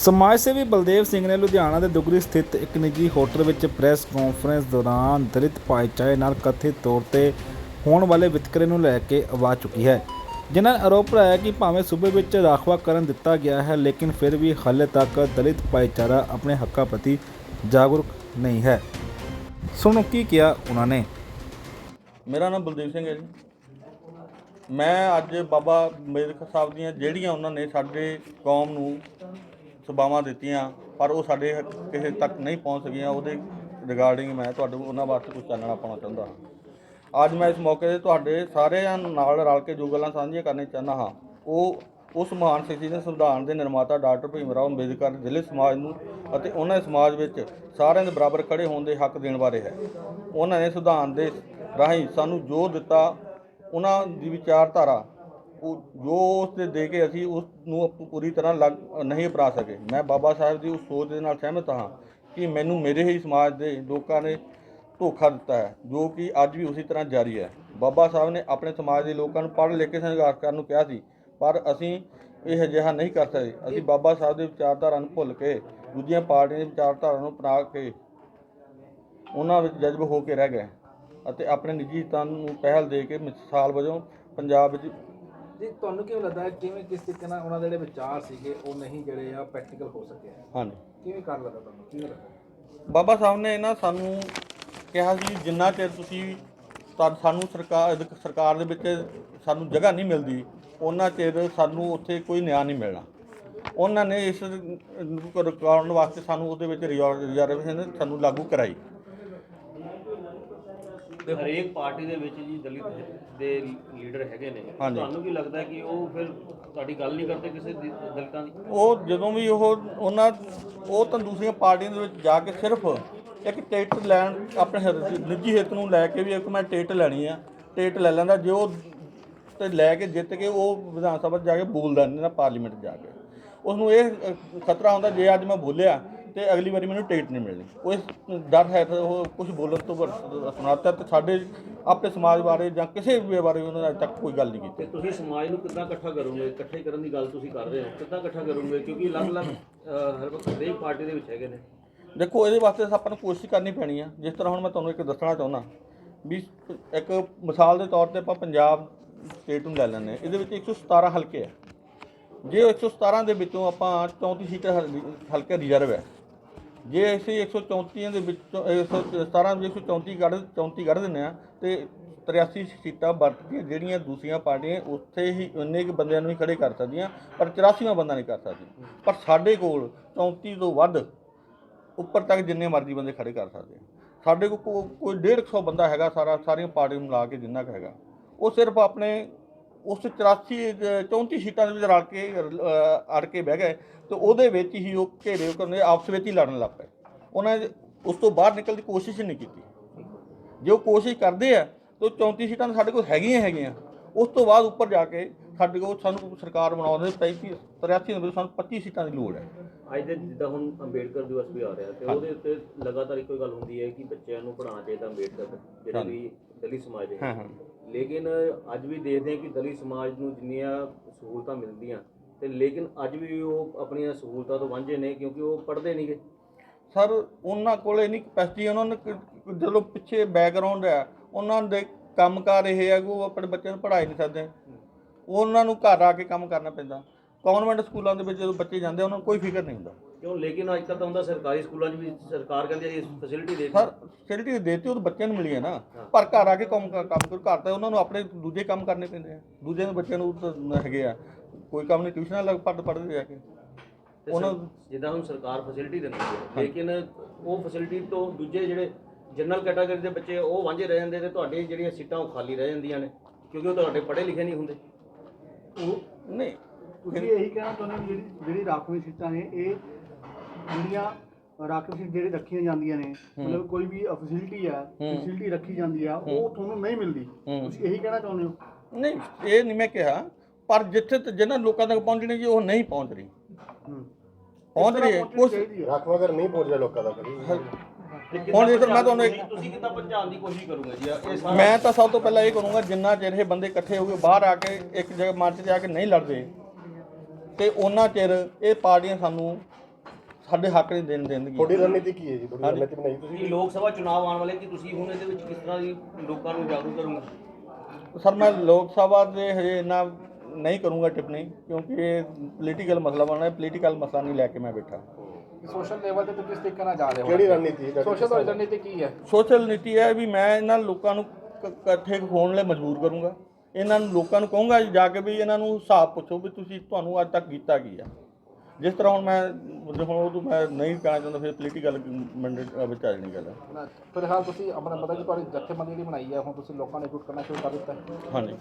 ਸਮਾਜ ਸੇਵੀ ਬਲਦੇਵ ਸਿੰਘ ਨੇ ਲੁਧਿਆਣਾ ਦੇ ਦੁਗਰੀ ਸਥਿਤ ਇੱਕ ਨਿੱਜੀ ਹੋਟਲ ਵਿੱਚ ਪ੍ਰੈਸ ਕਾਨਫਰੰਸ ਦੌਰਾਨ ਦਲਿਤ ਭਾਈਚਾਰੇ ਨਾਲ ਕਥਿਤ ਤੌਰ ਤੇ ਹੋਣ ਵਾਲੇ ਵਿਤਕਰੇ ਨੂੰ ਲੈ ਕੇ ਆਵਾਜ਼ ਚੁੱਕੀ ਹੈ। ਜਿਨ੍ਹਾਂ ਨੇ ਆਰੋਪ ਲਾਇਆ ਕਿ ਭਾਵੇਂ ਸੂਬੇ ਵਿੱਚ ਰਾਖਵਾਂਕਰਨ ਦਿੱਤਾ ਗਿਆ ਹੈ, ਲੇਕਿਨ ਫਿਰ ਵੀ ਹਾਲੇ ਤੱਕ ਦਲਿਤ ਭਾਈਚਾਰਾ ਆਪਣੇ ਹੱਕਾਂ ਪ੍ਰਤੀ ਜਾਗਰੂਕ ਨਹੀਂ ਹੈ। ਸੁਣੋ ਕੀ ਕਿਹਾ ਉਹਨਾਂ ਨੇ। ਮੇਰਾ ਨਾਮ ਬਲਦੇਵ ਸਿੰਘ ਹੈ ਜੀ। ਮੈਂ ਅੱਜ ਬਾਬਾ ਅੰਬੇਦਕਰ ਸਾਹਿਬ ਦੀਆਂ ਜਿਹੜੀਆਂ ਉਹਨਾਂ ਨੇ ਸਾਡੇ ਕੌਮ ਨੂੰ ਸਭਾਵਾਂ ਦਿੱਤੀਆਂ, ਪਰ ਉਹ ਸਾਡੇ ਕਿਸੇ ਤੱਕ ਨਹੀਂ ਪਹੁੰਚ ਸਕੀਆਂ। ਉਹਦੇ ਰਿਗਾਰਡਿੰਗ ਮੈਂ ਤੁਹਾਡੇ ਉਹਨਾਂ ਵਾਸਤੇ ਕੁਝ ਚਾਨਣਾ ਪਾਉਣਾ ਚਾਹੁੰਦਾ ਹਾਂ। ਅੱਜ ਮੈਂ ਇਸ ਮੌਕੇ ਤੇ ਤੁਹਾਡੇ ਸਾਰਿਆਂ ਨਾਲ ਰਲ ਕੇ ਜੋ ਗੱਲਾਂ ਸਾਂਝੀਆਂ ਕਰਨੀਆਂ ਚਾਹੁੰਦਾ ਹਾਂ, ਉਹ ਉਸ ਮਹਾਨ ਸ਼ਖਸੀ ਦੇ ਸੰਵਿਧਾਨ ਦੇ ਨਿਰਮਾਤਾ ਡਾਕਟਰ ਭੀਮ ਰਾਓ ਅੰਬੇਦਕਰ, ਜ਼ਿਲ੍ਹੇ ਸਮਾਜ ਨੂੰ ਅਤੇ ਉਹਨਾਂ ਦੇ ਸਮਾਜ ਵਿੱਚ ਸਾਰਿਆਂ ਦੇ ਬਰਾਬਰ ਖੜੇ ਹੋਣ ਦੇ ਹੱਕ ਦੇਣ ਬਾਰੇ ਹੈ। ਉਹਨਾਂ ਨੇ ਸੰਵਿਧਾਨ ਦੇ ਰਾਹੀਂ ਸਾਨੂੰ ਜੋ ਦਿੱਤਾ, ਉਹਨਾਂ ਦੀ ਵਿਚਾਰਧਾਰਾ ਉਹ ਜੋ ਉਸ ਤੇ ਦੇ ਕੇ ਅਸੀਂ ਉਸ ਨੂੰ ਪ- ਪੂਰੀ ਤਰ੍ਹਾਂ ਲੱਗ, ਨਹੀਂ ਅਪਣਾ ਸਕੇ। ਮੈਂ ਬਾਬਾ ਸਾਹਿਬ ਦੀ ਉਸ ਸੋਚ ਦੇ ਨਾਲ ਸਹਿਮਤ ਹਾਂ ਕਿ ਮੈਨੂੰ ਮੇਰੇ ਹੀ ਸਮਾਜ ਦੇ ਲੋਕਾਂ ਨੇ ਧੋਖਾ ਦਿੱਤਾ ਹੈ, ਜੋ ਕਿ ਅੱਜ ਵੀ ਉਸੇ ਤਰ੍ਹਾਂ ਜਾਰੀ ਹੈ। ਬਾਬਾ ਸਾਹਿਬ ਨੇ ਆਪਣੇ ਸਮਾਜ ਦੇ ਲੋਕਾਂ ਨੂੰ ਪੜ੍ਹ, ਲਿਖ ਕੇ ਸੰਘਰਸ਼ ਕਰਨ ਨੂੰ ਕਿਹਾ ਸੀ, ਪਰ ਅਸੀਂ ਇਹ ਅਜਿਹਾ ਨਹੀਂ ਕਰ ਸਕਦੇ। ਅਸੀਂ ਬਾਬਾ ਸਾਹਿਬ ਦੇ ਵਿਚਾਰਧਾਰਾ ਨੂੰ ਭੁੱਲ ਕੇ, ਦੂਜੀਆਂ ਪਾਰਟੀਆਂ ਦੀ ਵਿਚਾਰਧਾਰਾ ਨੂੰ ਅਪਣਾ ਕੇ ਉਹਨਾਂ ਵਿੱਚ ਜਜ਼ਬ ਹੋ ਕੇ ਰਹਿ ਗਏ। ਅਤੇ ਆਪਣੇ ਨਿੱਜੀ ਹਿੱਤਾਂ ਨੂੰ ਪਹਿਲ ਦੇ ਕੇ ਮਿਸਾਲ ਵਜੋਂ ਪੰਜਾਬ ਵਿੱਚ ਜੀ ਤੁਹਾਨੂੰ ਕਿਵੇਂ ਲੱਗਦਾ ਹੈ ਕਿਵੇਂ ਕਿਸ ਤਰੀਕੇ ਨਾਲ ਉਹਨਾਂ ਦੇ ਜਿਹੜੇ ਵਿਚਾਰ ਸੀਗੇ ਉਹ ਨਹੀਂ ਜਿਹੜੇ ਆ ਪ੍ਰੈਕਟੀਕਲ ਹੋ ਸਕੇ? ਹਾਂਜੀ। ਕਿਵੇਂ ਕਰ ਲੱਗਾ ਤੁਹਾਨੂੰ? ਕਿਵੇਂ ਲੱਗਾ ਬਾਬਾ ਸਾਹਿਬ ਨੇ ਨਾ ਸਾਨੂੰ ਕਿਹਾ ਸੀ ਜਿੰਨਾ ਚਿਰ ਤੁਸੀਂ ਤਾਂ ਸਾਨੂੰ ਸਰਕਾਰ ਸਰਕਾਰ ਦੇ ਵਿੱਚ ਸਾਨੂੰ ਜਗ੍ਹਾ ਨਹੀਂ ਮਿਲਦੀ ਉਹਨਾਂ ਚਿਰ ਸਾਨੂੰ ਉੱਥੇ ਕੋਈ ਨਿਆਂ ਨਹੀਂ ਮਿਲਣਾ। ਉਹਨਾਂ ਨੇ ਇਸ ਨੂੰ ਰਿਕਾਰਡ ਵਾਸਤੇ ਸਾਨੂੰ ਉਹਦੇ ਵਿੱਚ ਰਿਜ਼ਰਵੇਸ਼ਨ ਸਾਨੂੰ ਲਾਗੂ ਕਰਾਈ। ਹਰੇਕ ਪਾਰਟੀ ਦੇ ਵਿੱਚ ਜੀ ਦਲਿਤ ਦੇ ਲੀਡਰ ਹੈਗੇ ਨੇ। ਹਾਂਜੀ। ਤੁਹਾਨੂੰ ਕੀ ਲੱਗਦਾ ਕਿ ਉਹ ਫਿਰ ਤੁਹਾਡੀ ਗੱਲ ਨਹੀਂ ਕਰਦੇ ਕਿਸੇ ਦੀ- ਦਲਿਤਾਂ ਦੀ? ਉਹ ਜਦੋਂ ਵੀ ਉਹ ਉਹਨਾਂ ਉਹ ਤਾਂ ਦੂਸਰੀਆਂ ਪਾਰਟੀਆਂ ਦੇ ਵਿੱਚ ਜਾ ਕੇ ਸਿਰਫ ਇੱਕ ਟਿਕਟ ਲੈਣ ਆਪਣੇ ਹਿੱਤ- ਨਿੱਜੀ ਹਿੱਤ ਨੂੰ ਲੈ ਕੇ ਵੀ ਇੱਕ ਮੈਂ ਟਿਕਟ ਲੈਣੀ ਆ ਟਿਕਟ ਲੈ ਲੈਂਦਾ ਜੋ ਤੇ ਲੈ ਕੇ ਜਿੱਤ ਕੇ ਉਹ ਵਿਧਾਨ ਸਭਾ 'ਚ ਜਾ ਕੇ ਬੋਲਦਾ ਨਹੀਂ ਨਾ ਪਾਰਲੀਮੈਂਟ 'ਚ ਜਾ ਕੇ। ਉਸ ਨੂੰ ਇਹ ਅ, ਖਤਰਾ ਹੁੰਦਾ ਜੇ ਅੱਜ ਮੈਂ ਬੋਲਿਆ ਤੇ ਅਗਲੀ ਵਾਰੀ ਮੈਨੂੰ ਟਿਕਟ ਨਹੀਂ ਮਿਲਣੀ। ਉਹ ਇਸ ਡਰ ਹੈ ਤੇ ਉਹ ਕੁਝ ਬੋਲਣ ਤੋਂ ਸੁਣਾਤਾ ਤੇ ਸਾਡੇ ਆਪਣੇ ਸਮਾਜ ਬਾਰੇ ਜਾਂ ਕਿਸੇ ਵੀ ਬਾਰੇ ਉਹਨਾਂ ਨੇ ਅੱਜ ਤੱਕ ਕੋਈ ਗੱਲ ਨਹੀਂ ਕੀਤੀ। ਤੁਸੀਂ ਸਮਾਜ ਨੂੰ ਕਿੱਦਾਂ ਇਕੱਠਾ ਕਰੋਗੇ? ਇਕੱਠੇ ਕਰਨ ਦੀ ਗੱਲ ਤੁਸੀਂ ਕਰ ਰਹੇ ਹੋ। ਕਿੱਦਾਂ ਇਕੱਠਾ ਕਰੋਗੇ? ਕਿਉਂਕਿ ਅਲੱਗ-ਅਲੱਗ ਹਰ ਵਕਤ ਹਰੇਕ ਪਾਰਟੀ ਦੇ ਵਿੱਚ ਹੈਗੇ ਨੇ। ਦੇਖੋ ਇਹਦੇ ਵਾਸਤੇ ਆਪਾਂ ਨੂੰ ਕੋਸ਼ਿਸ਼ ਕਰਨੀ ਪੈਣੀ ਆ। ਜਿਸ ਤਰ੍ਹਾਂ ਹੁਣ ਮੈਂ ਤੁਹਾਨੂੰ ਇੱਕ ਦੱਸਣਾ ਚਾਹੁੰਦਾ ਵੀ ਇੱਕ ਮਿਸਾਲ ਦੇ ਤੌਰ ਤੇ ਆਪਾਂ ਪੰਜਾਬ ਸਟੇਟ ਨੂੰ ਲੈ ਲੈਂਦੇ ਇਹਦੇ ਵਿੱਚ 117 ਹਲਕੇ ਆ। ਜੇ 117 ਦੇ ਵਿੱਚੋਂ ਆਪਾਂ 34 ਸੀਟਾਂ ਹਲ- ਹਲਕੇ ਰਿਜ਼ਰਵ ਹੈ ਜੇ ਅਸੀਂ 134 ਦੇ ਵਿੱਚੋਂ 117 ਦੇ ਵਿੱਚ 134 ਕੱਢ 34 ਕੱਢ ਦਿੰਦੇ ਆ ਤੇ 83 ਸੀਟਾਂ ਵਰਤਦੀਆਂ ਜਿਹੜੀਆਂ ਦੂਸਰੀਆਂ ਪਾਰਟੀਆਂ ਉੱਥੇ ਹੀ ਉਨੇ ਕੁ ਬੰਦਿਆਂ ਨੂੰ ਹੀ ਖੜੇ ਕਰ ਸਕਦੀਆਂ, ਪਰ 84ਵਾਂ ਬੰਦਾ ਨਹੀਂ ਕਰ ਸਕਦੀ ਪਰ ਸਾਡੇ ਕੋਲ 34 ਤੋਂ ਵੱਧ ਉੱਪਰ ਤੱਕ ਜਿੰਨੇ ਮਰਜ਼ੀ ਬੰਦੇ ਖੜੇ ਕਰ ਸਕਦੇ ਆ। ਸਾਡੇ ਕੋਲ ਕੋ- ਕੋਈ 150 ਬੰਦਾ ਹੈਗਾ ਸਾਰਾ, ਸਾਰੀਆਂ ਪਾਰਟੀਆਂ ਨੂੰ ਲਾ ਕੇ ਜਿੰਨਾ ਕੁ ਹੈਗਾ। ਉਹ ਸਿਰਫ ਆਪਣੇ ਉਸ 84 ਅ, 34 ਸੀਟਾਂ ਦੇ ਵਿੱਚ ਰਲ ਕੇ ਅੜ ਕੇ ਬਹਿ ਗਏ ਤੇ ਉਹਦੇ ਵਿੱਚ ਹੀ ਉਹ ਘੇਰੇ ਕਰਨੇ ਆਪਸ ਵਿੱਚ ਹੀ ਲੜਨ ਲੱਗ ਪਏ। ਉਹਨਾਂ ਉਸ ਤੋਂ ਬਾਹਰ ਨਿਕਲਣ ਦੀ ਕੋਸ਼ਿਸ਼ ਹੀ ਨਹੀਂ ਕੀਤੀ। ਜੇ ਉਹ ਕੋਸ਼ਿਸ਼ ਕਰਦੇ ਆ ਤਾਂ ਉਹ 34 ਸੀਟਾਂ ਸਾਡੇ ਕੋਲ ਹੈਗੀਆਂ ਹੈਗੀਆਂ। ਉਸ ਤੋਂ ਬਾਅਦ ਉੱਪਰ ਜਾ ਕੇ ਸਾਡੇ ਕੋਲ ਸਾਨੂੰ ਸਰਕਾਰ ਬਣਾਉਣ ਦੇ 35 83 ਦੇ ਵਿੱਚ ਸਾਨੂੰ 25 ਸੀਟਾਂ ਦੀ ਲੋੜ ਹੈ। ਅੱਜ ਦੇ ਜਿੱਦਾਂ ਹੁਣ ਅੰਬੇਡਕਰ ਦਿਵਸ ਵੀ ਆ ਰਿਹਾ ਤੇ ਉਹਦੇ ਉੱਤੇ ਲਗਾਤਾਰ ਇੱਕੋ ਹੀ ਗੱਲ ਹੁੰਦੀ ਹੈ ਕਿ ਬੱਚਿਆਂ ਨੂੰ ਪੜ੍ਹਾਉਣਾ ਚਾਹੀਦਾ ਅੰਬੇਡਕਰ ਜਿਹੜੇ ਵੀ ਦਲਿਤ ਸਮਾਜ ਦੇ ਹਾਂ ਹਾਂ। ਲੇਕਿਨ ਅੱਜ ਵੀ ਦੇਖਦੇ ਹਾਂ ਕਿ ਦਲਿਤ ਸਮਾਜ ਨੂੰ ਜਿੰਨੀਆਂ ਸਹੂਲਤਾਂ ਮਿਲਦੀਆਂ ਤੇ ਲੇਕਿਨ ਅੱਜ ਵੀ ਉਹ ਆਪਣੀਆਂ ਸਹੂਲਤਾਂ ਤੋਂ ਵਾਂਝੇ ਨੇ ਕਿਉਂਕਿ ਉਹ ਪੜ੍ਹਦੇ ਨਹੀਂਗੇ ਸਰ ਉਹਨਾਂ ਕੋਲ ਇੰਨੀ ਕਪੈਸਿਟੀ ਉਹਨਾਂ ਨੇ ਜਦੋਂ ਪਿੱਛੇ ਬੈਕਗ੍ਰਾਉਂਡ ਹੈ ਉਹਨਾਂ ਦੇ ਕੰਮਕਾਰ ਇਹ ਹੈ ਕਿ ਉਹ ਆਪਣੇ ਬੱਚਿਆਂ ਨੂੰ ਪੜ੍ਹਾਈ ਨਹੀਂ ਸਕਦੇ। ਉਹਨਾਂ ਨੂੰ ਘਰ ਆ ਕੇ ਕੰਮ ਕਰਨਾ ਪੈਂਦਾ। ਕਨਵੈਂਟ ਸਕੂਲਾਂ ਦੇ ਵਿੱਚ ਜਦੋਂ ਬੱਚੇ ਜਾਂਦੇ ਉਹਨਾਂ ਨੂੰ ਕੋਈ ਫਿਕਰ ਨਹੀਂ ਹੁੰਦਾ। ਕਿਉਂ? ਲੇਕਿਨ ਅੱਜ ਕੱਲ੍ਹ ਤਾਂ ਹੁੰਦਾ ਸਰਕਾਰੀ ਸਕੂਲਾਂ 'ਚ ਵੀ ਸਰਕਾਰ ਕਹਿੰਦੀ ਹੈ ਇਹ ਫੈਸਿਲਿਟੀ ਦੇ ਸਰ ਫੈਸਿਲਿਟੀ ਦੇਤੀ ਉਹ ਤਾਂ ਬੱਚਿਆਂ ਨੂੰ ਮਿਲੀ ਹੈ ਨਾ। ਪਰ ਘਰ ਆ ਕੇ ਕੰਮ ਕੰਮ ਕਰ ਘਰ ਤਾਂ ਉਹਨਾਂ ਨੂੰ ਆਪਣੇ ਦੂਜੇ ਕੰਮ ਕਰਨੇ ਪੈਂਦੇ ਆ। ਦੂਜੇ ਦੇ ਬੱਚਿਆਂ ਨੂੰ ਤਾਂ ਹੈਗੇ ਆ। ਕੋਈ ਕੰਮ ਨਹੀਂ ਟਿਊਸ਼ਨਾਂ ਲੱਗ ਪੜ੍ਹ ਪੜ੍ਹਦੇ ਜਾ ਕੇ। ਤੇ ਉਹਨਾਂ ਸਰ- ਜਿੱਦਾਂ ਹੁਣ ਸਰਕਾਰ ਫੈਸਿਲਿਟੀ ਦਿੰਦੀ ਹੈ ਲੇਕਿਨ ਉਹ ਫੈਸਿਲਿਟੀ ਤੋਂ ਦੂਜੇ ਜਿਹੜੇ ਜਨਰਲ ਕੈਟਾਗਰੀ ਦੇ ਬੱਚੇ ਉਹ ਵਾਂਝੇ ਰਹਿ ਜਾਂਦੇ ਤੇ ਤੁਹਾਡੀ ਜਿਹੜੀਆਂ ਸੀਟਾਂ ਉਹ ਖਾਲੀ ਰਹਿ ਜਾਂਦੀਆਂ ਨੇ ਕਿਉਂਕਿ ਉਹ ਤੁਹਾਡੇ ਪੜ੍ਹੇ ਲਿਖੇ ਨਹੀਂ ਹੁੰਦੇ। ਉਹ ਨਹੀਂ। ਤੁਸੀਂ ਇਹੀ ਕਹਿਣਾ ਚਾਹੁੰਦੇ ਹੋ ਵੀ ਜਿਹੜੀ ਜਿਹੜੀ ਰਾਖਵੀਂ ਸੀਟਾਂ ਨੇ ਇਹ ਜਿਹੜੀਆਂ ਰਾਖਵੀਂ ਸੀਟ ਜਿਹੜੇ ਰੱਖੀਆਂ ਜਾਂਦੀਆਂ ਨੇ ਮਤਲਬ ਕੋਈ ਵੀ ਫੈਸਿਲਿਟੀ ਆ ਫੈਸਿਲਿਟੀ ਰੱਖੀ ਜਾਂਦੀ ਆ ਉਹ ਤੁਹਾਨੂੰ ਨਹੀਂ ਮਿਲਦੀ। ਤੁਸੀਂ ਇਹੀ ਕਹਿਣਾ ਚਾਹੁੰਦੇ ਹੋ? ਨਹੀਂ ਇਹ ਨਹੀਂ ਮੈਂ ਕਿਹਾ ਪਰ ਜਿੱਥੇ ਤੇ ਜਿਹਨਾਂ ਲੋਕਾਂ ਤੱਕ ਪਹੁੰਚਣੀ ਜੀ ਉਹ ਨਹੀਂ ਪਹੁੰਚ ਰਹੀ। ਹੂੰ। ਪਹੁੰਚ ਰਹੀ ਹੈ। ਕੁਛ ਚਾਹੀਦੀ ਆ ਰੱਖਵਾਗਰ ਨਹੀਂ ਪਹੁੰਚ ਰਿਹਾ ਲੋਕਾਂ ਤੱਕ। ਹੁਣ ਜੇ ਮੈਂ ਤੁਹਾਨੂੰ ਇੱਕ ਤੁਸੀਂ ਕਿੱਦਾਂ ਪਹੁੰਚਾਉਣ ਦੀ ਕੋਸ਼ਿਸ਼ ਕਰੋਗੇ ਜੀ? ਇਹ ਸਾਰਾ ਮੈਂ ਤਾਂ ਸਭ ਤੋਂ ਪਹਿਲਾਂ ਇਹ ਕਰੂੰਗਾ ਜਿੰਨਾ ਚਿਰ ਇਹ ਬੰਦੇ ਇਕੱਠੇ ਹੋ ਕੇ ਬਾਹਰ ਆ ਕੇ ਇੱਕ ਜਗ੍ਹਾ ਮੰਚ 'ਤੇ ਆ ਕੇ ਨਹੀਂ ਲੜਦੇ ਤੇ ਉਹਨਾਂ ਚਿਰ ਇਹ ਪਾਰਟੀਆਂ ਸਾਨੂੰ ਸਾਡੇ ਹੱਕ ਨਹੀਂ ਦੇਣ ਦੇਣਗੇ ਤੁਹਾਡੀ ਰਣਨੀਤੀ ਕੀ ਹੈ ਜੀ? ਤੁਹਾਡੀ। ਰਣਨੀਤੀ ਬਣਾਈ ਤੁਸੀਂ? ਲੋਕ ਸਭਾ ਚੁਣਾਵ ਆਉਣ ਵਾਲੇ ਕਿ ਤੁਸੀਂ ਹੁਣ ਇਹਦੇ ਵਿੱਚ ਕਿਸ ਤਰ੍ਹਾਂ ਦੀ ਲੋਕਾਂ ਨੂੰ ਜਾਗਰੂਕ ਕਰੋਗੇ? ਸਰ ਮੈਂ ਲੋਕ ਸਭਾ ਦੇ ਹਜੇ ਇੰਨਾ ਨਹੀਂ ਕਰੂੰਗਾ ਟਿੱਪਣੀ ਕਿਉਂਕਿ ਇਹ ਪੋਲੀਟੀਕਲ ਮਸਲਾ ਬਣਨਾ ਹੈ ਪੋਲੀਟੀਕਲ ਮਸਲਾ ਨਹੀਂ ਲੈ ਕੇ ਮੈਂ ਬੈਠਾ। ਸੋਸ਼ਲ ਲੈਵਲ ਤੇ ਤੁਸੀਂ ਕਿਸ ਤਰੀਕੇ ਨਾਲ ਜਾ ਰਹੇ ਹੋ? ਕਿਹੜੀ ਰਣਨੀਤੀ ਹੈ ਤੁਹਾਡੀ? ਸੋਸ਼ਲ ਰਣਨੀਤੀ ਕੀ ਹੈ? ਸੋਸ਼ਲ ਨੀਤੀ ਹੈ ਵੀ ਮੈਂ ਇਹਨਾਂ ਲੋਕਾਂ ਨੂੰ ਕ- ਇਕੱਠੇ ਹੋਣ ਲਈ ਮਜਬੂਰ ਕਰੂੰਗਾ। ਇਹਨਾਂ ਨੂੰ ਲੋਕਾਂ ਨੂੰ ਕਹੂੰਗਾ ਜਾ ਕੇ ਵੀ ਇਹਨਾਂ ਨੂੰ ਹਿਸਾਬ ਪੁੱਛੋ ਵੀ ਤੁਸੀਂ ਤੁਹਾਨੂੰ ਅੱਜ ਤੱਕ ਕੀਤਾ ਕੀ ਆ। ਜਿਸ ਤਰ੍ਹਾਂ ਹੁਣ ਮੈਂ ਹੁਣ ਉਹ ਤੋਂ ਮੈਂ ਨਹੀਂ ਕਹਿਣਾ ਚਾਹੁੰਦਾ ਫਿਰ ਪੋਲੀਟੀਕਲ ਮੈਂਡੇਟ ਵਿੱਚ ਆ। ਜਾਣੀ ਗੱਲ ਫਿਲਹਾਲ ਤੁਸੀਂ ਆਪਣਾ ਮਤਲਬ ਕਿ ਤੁਹਾਡੀ ਜਥੇਬੰਦੀ ਜਿਹੜੀ ਬਣਾਈ ਹੈ ਹੁਣ ਤੁਸੀਂ ਲੋਕਾਂ ਨੂੰ ਇਕਜੁੱਟ ਕਰਨਾ ਸ਼ੁਰੂ ਕਰ ਦਿੱਤਾ। ਹੈ ਹਾਂਜੀ